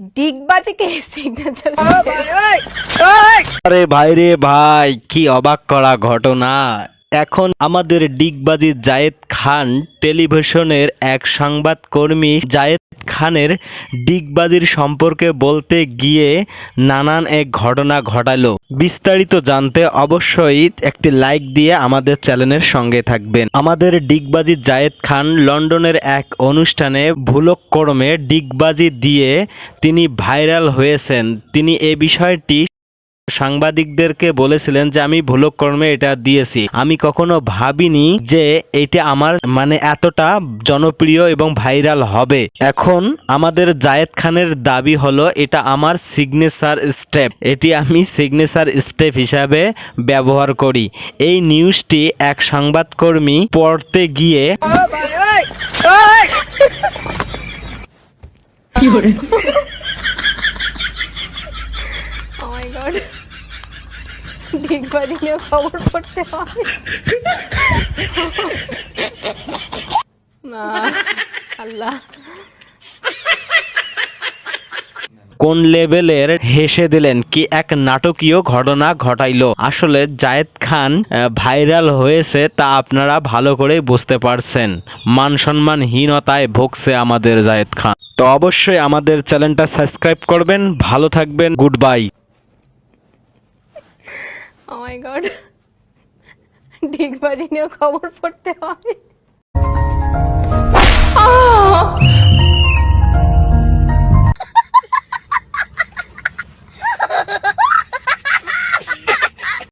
ডিগবাজিকে signature আরে ভাই রে ভাই কি অবাক করা ঘটনা। এখন আমাদের ডিগবাজি জায়েদ খান টেলিভিশনের এক সংবাদকর্মী জায়েদ খানের ডিগবাজির সম্পর্কে বলতে গিয়ে নানান এক ঘটনা ঘটালো। বিস্তারিত জানতে অবশ্যই একটি লাইক দিয়ে আমাদের চ্যানেলের সঙ্গে থাকবেন। আমাদের ডিগবাজি জায়েদ খান লন্ডনের এক অনুষ্ঠানে ভুলক্রমে ডিগবাজি দিয়ে তিনি ভাইরাল হয়েছেন। তিনি এ বিষয়টি সাংবাদিকদেরকে বলেছিলেন যে আমি ভুলক্রমে এটা দিয়েছি। আমি কখনো ভাবিনি যে এটা আমার মানে এতটা জনপ্রিয় এবং ভাইরাল হবে। এখন আমাদের জায়েদ খানের দাবি হলো এটা আমার সিগনেচার স্টেপ এটি আমি সিগনেচার স্টেপ হিসাবে ব্যবহার করি। এই নিউজটি এক সংবাদকর্মী পড়তে গিয়ে ও মাই গড ডিগবাজি নিয়ে খবর পড়তে হয়। আল্লাহ। কোন লেভেলের হেসে দিলেন? কি এক নাটকীয় ঘটনা ঘটাইলো? আসলে জায়েদ খান ভাইরাল হয়েছে তা আপনারা ভালো করে বুঝতে পারছেন। মান সম্মানহীনতায় ভুগছে আমাদের জায়েদ খান। তো অবশ্যই আমাদের চ্যানেলটা সাবস্ক্রাইব করবেন, ভালো থাকবেন, good bye. Oh my god ডিগবাজি নিয়ে খবর পড়তে হয়